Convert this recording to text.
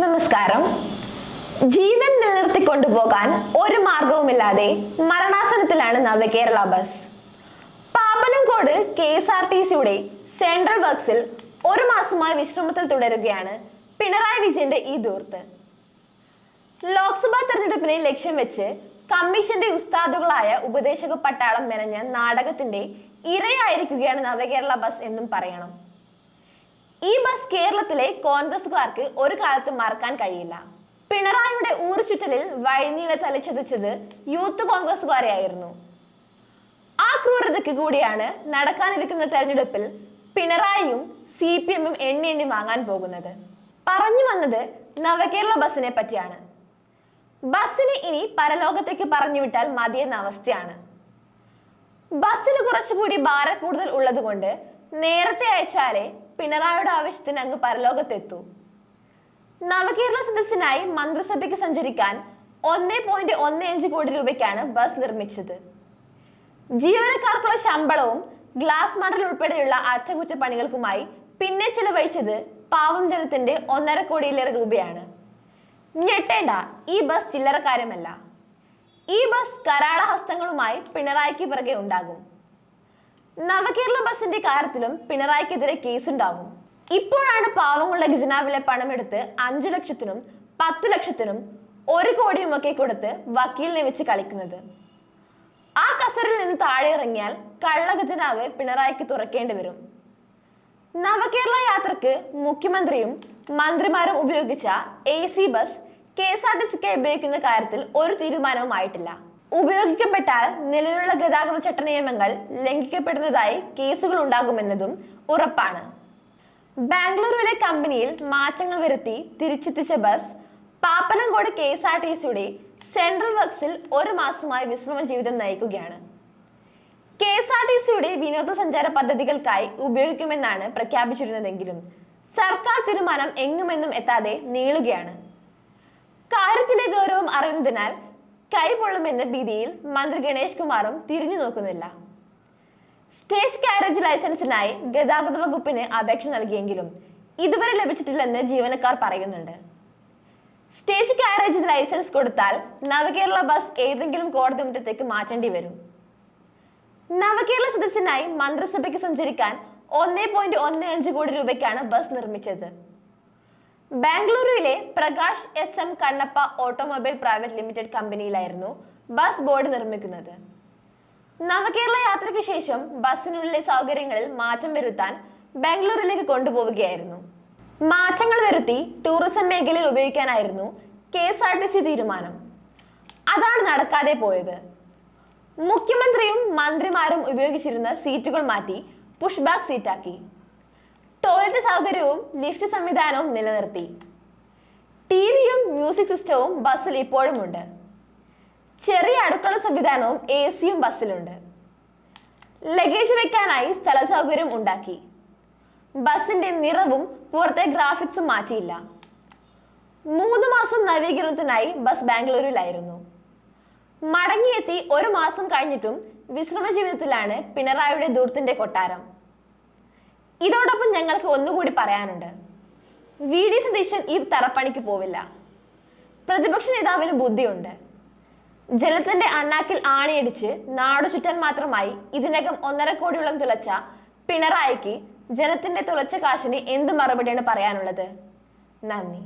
നമസ്കാരം. ജീവൻ നിലനിർത്തി കൊണ്ടുപോകാൻ ഒരു മാർഗവുമില്ലാതെ മരണാസനത്തിലാണ് Navakerala bus. Pappanamkode K S R T സിയുടെ സെൻട്രൽ വർക്സിൽ ഒരു മാസമായി വിശ്രമത്തിൽ തുടരുകയാണ് പിണറായി വിജയന്റെ ഈ ദൂർത്ത്. ലോക്സഭാ തെരഞ്ഞെടുപ്പിനെ ലക്ഷ്യം വെച്ച് കമ്മീഷന്റെ ഉസ്താദുകളായ ഉപദേശക പട്ടാളം മെനഞ്ഞ നാടകത്തിന്റെ ഇരയായിരിക്കുകയാണ് നവകേരള ബസ് എന്നും പറയണം. ഈ ബസ് കേരളത്തിലെ കോൺഗ്രസുകാർക്ക് ഒരു കാലത്ത് മറക്കാൻ കഴിയില്ല. പിണറായിയുടെ ഊറുചുറ്റലിൽ വഴിനീളെ തലച്ചതിച്ചത് യൂത്ത് കോൺഗ്രസുകാരെയായിരുന്നു ആ ക്രൂരതയ്ക്ക് കൂടിയാണ് നടക്കാനിരിക്കുന്ന തെരഞ്ഞെടുപ്പിൽ പിണറായിയും സി പി എമ്മും എണ്ണി എണ്ണി വാങ്ങാൻ പോകുന്നത്. പറഞ്ഞു വന്നത് നവകേരള ബസ്സിനെ പറ്റിയാണ്. ബസ്സിനെ ഇനി പരലോകത്തേക്ക് പറഞ്ഞു വിട്ടാൽ മതിയെന്ന അവസ്ഥയാണ്. ബസ്സിന് കുറച്ചുകൂടി ഭാരം കൂടുതൽ ഉള്ളതുകൊണ്ട് നേരത്തെ അയച്ചാലേ പിണറായിയുടെ ആവശ്യത്തിന് അങ്ങ് പരലോകത്തെത്തൂ. നവകേരള സദസ്സിനായി മന്ത്രിസഭയ്ക്ക് സഞ്ചരിക്കാൻ ഒന്നേ പോയിന്റ് ഒന്ന് അഞ്ച് കോടി രൂപയ്ക്കാണ് ബസ് നിർമ്മിച്ചത്. ജീവനക്കാർക്കുള്ള ശമ്പളവും ഗ്ലാസ് മണൽ ഉൾപ്പെടെയുള്ള അറ്റകുറ്റപ്പണികൾക്കുമായി പിന്നെ ചിലവഴിച്ചത് പാവം ജനത്തിന്റെ ഒന്നര കോടിയിലേറെ രൂപയാണ്. ഞെട്ടേണ്ട ഈ ബസ് ചില്ലറ കാര്യമല്ല ഈ ബസ് കരാള ഹസ്തങ്ങളുമായി പിണറായിക്ക് പിറകെ ഉണ്ടാകും. നവകേരള ബസിന്റെ കാര്യത്തിലും പിണറായിക്കെതിരെ കേസുണ്ടാവും ഇപ്പോഴാണ് പാവങ്ങളുടെ ഖജനാവിലെ പണമെടുത്ത് അഞ്ചു ലക്ഷത്തിനും പത്ത് ലക്ഷത്തിനും ഒരു കോടിയുമൊക്കെ കൊടുത്ത് വക്കീലിനെ വെച്ച് കളിക്കുന്നത്. ആ കസറിൽ നിന്ന് താഴെ ഇറങ്ങിയാൽ കള്ള ഖജനാവ് പിണറായിക്ക് തുറക്കേണ്ടി വരും. നവകേരള യാത്രയ്ക്ക് മുഖ്യമന്ത്രിയും മന്ത്രിമാരും ഉപയോഗിച്ച A C bus K S R T സിക്കായി ഉപയോഗിക്കുന്ന കാര്യത്തിൽ ഒരു തീരുമാനവും ആയിട്ടില്ല ഉപയോഗിക്കപ്പെട്ടാൽ നിലവിലുള്ള ഗതാഗത ചട്ട നിയമങ്ങൾ ലംഘിക്കപ്പെടുന്നതായി കേസുകൾ ഉണ്ടാകുമെന്നതും ഉറപ്പാണ്. ബാംഗ്ലൂരുവിലെ കമ്പനിയിൽ മാറ്റങ്ങൾ വരുത്തി തിരിച്ചെത്തിച്ച bus Pappanamcode K S R T സിയുടെ സെൻട്രൽ വർക്സിൽ ഒരു മാസമായി വിശ്രമ ജീവിതം നയിക്കുകയാണ്. കെ എസ് ആർ ടി സിയുടെ വിനോദസഞ്ചാര പദ്ധതികൾക്കായി ഉപയോഗിക്കുമെന്നാണ് പ്രഖ്യാപിച്ചിരുന്നതെങ്കിലും സർക്കാർ തീരുമാനം എങ്ങുമെന്നും എത്താതെ നീളുകയാണ്. കാര്യത്തിലെ ഗൗരവം അറിയുന്നതിനാൽ കൈപൊള്ളുമെന്ന ഭീതിയിൽ മന്ത്രി ഗണേഷ് കുമാറും തിരിഞ്ഞു നോക്കുന്നില്ല. സ്റ്റേജ് കാരേജ് ലൈസൻസിനായി ഗതാഗത വകുപ്പിന് അപേക്ഷ നൽകിയെങ്കിലും ഇതുവരെ ലഭിച്ചിട്ടില്ലെന്ന് ജീവനക്കാർ പറയുന്നുണ്ട്. സ്റ്റേജ് കാരേജ് ലൈസൻസ് കൊടുത്താൽ നവകേരള ബസ് ഏതെങ്കിലും കോടതി മുറ്റത്തേക്ക് മാറ്റേണ്ടി വരും. നവകേരള സദസ്സിനായി മന്ത്രിസഭയ്ക്ക് സഞ്ചരിക്കാൻ ഒന്നേ പോയിന്റ് ഒന്ന് അഞ്ച് കോടി രൂപയ്ക്കാണ് ബസ് നിർമ്മിച്ചത്. ബാംഗ്ലൂരുവിലെ Prakash S M Kannappa automobile private limited കമ്പനിയിലായിരുന്നു bus board നിർമ്മിക്കുന്നത്. നവകേരള യാത്രയ്ക്ക് ശേഷം ബസ്സിനുള്ളിലെ സൗകര്യങ്ങളിൽ മാറ്റം വരുത്താൻ ബാംഗ്ലൂരിലേക്ക് കൊണ്ടുപോവുകയായിരുന്നു. മാറ്റങ്ങൾ വരുത്തി ടൂറിസം മേഖലയിൽ ഉപയോഗിക്കാനായിരുന്നു K S R T C തീരുമാനം. അതാണ് നടക്കാതെ പോയത്. മുഖ്യമന്ത്രിയും മന്ത്രിമാരും ഉപയോഗിച്ചിരുന്ന സീറ്റുകൾ മാറ്റി പുഷ്ബാക്ക് സീറ്റാക്കി. ടോയ്ലറ്റ് സൗകര്യവും ലിഫ്റ്റ് സംവിധാനവും നിലനിർത്തി. ടി വിയും മ്യൂസിക് സിസ്റ്റവും ബസ്സിൽ ഇപ്പോഴുമുണ്ട് ചെറിയ അടുക്കള സംവിധാനവും എ സിയും ബസ്സിലുണ്ട്. ലഗേജ് വെക്കാനായി സ്ഥല സൗകര്യം ഉണ്ടാക്കി. ബസ്സിന്റെ നിറവും പുറത്തെ ഗ്രാഫിക്സും മാറ്റിയില്ല. മൂന്ന് മാസം നവീകരണത്തിനായി ബസ് ബാംഗ്ലൂരിലായിരുന്നു. മടങ്ങിയെത്തി ഒരു മാസം കഴിഞ്ഞിട്ടും വിശ്രമ ജീവിതത്തിലാണ് പിണറായിയുടെ ദൂർത്തിന്റെ കൊട്ടാരം. ഇതോടൊപ്പം ഞങ്ങൾക്ക് ഒന്നുകൂടി പറയാനുണ്ട്. വി ഡി സതീശൻ ഈ തറപ്പണിക്ക് പോവില്ല. പ്രതിപക്ഷ നേതാവിന് ബുദ്ധിയുണ്ട്. ജലത്തിന്റെ അണ്ണാക്കിൽ ആണിയടിച്ച് നാടു ചുറ്റാൻ മാത്രമായി ഇതിനകം ഒന്നര കോടിയോളം തുളച്ച പിണറായിക്ക് ജനത്തിന്റെ തുളച്ച കാശിന് എന്ത് മറുപടിയാണ് പറയാനുള്ളത്? നന്ദി.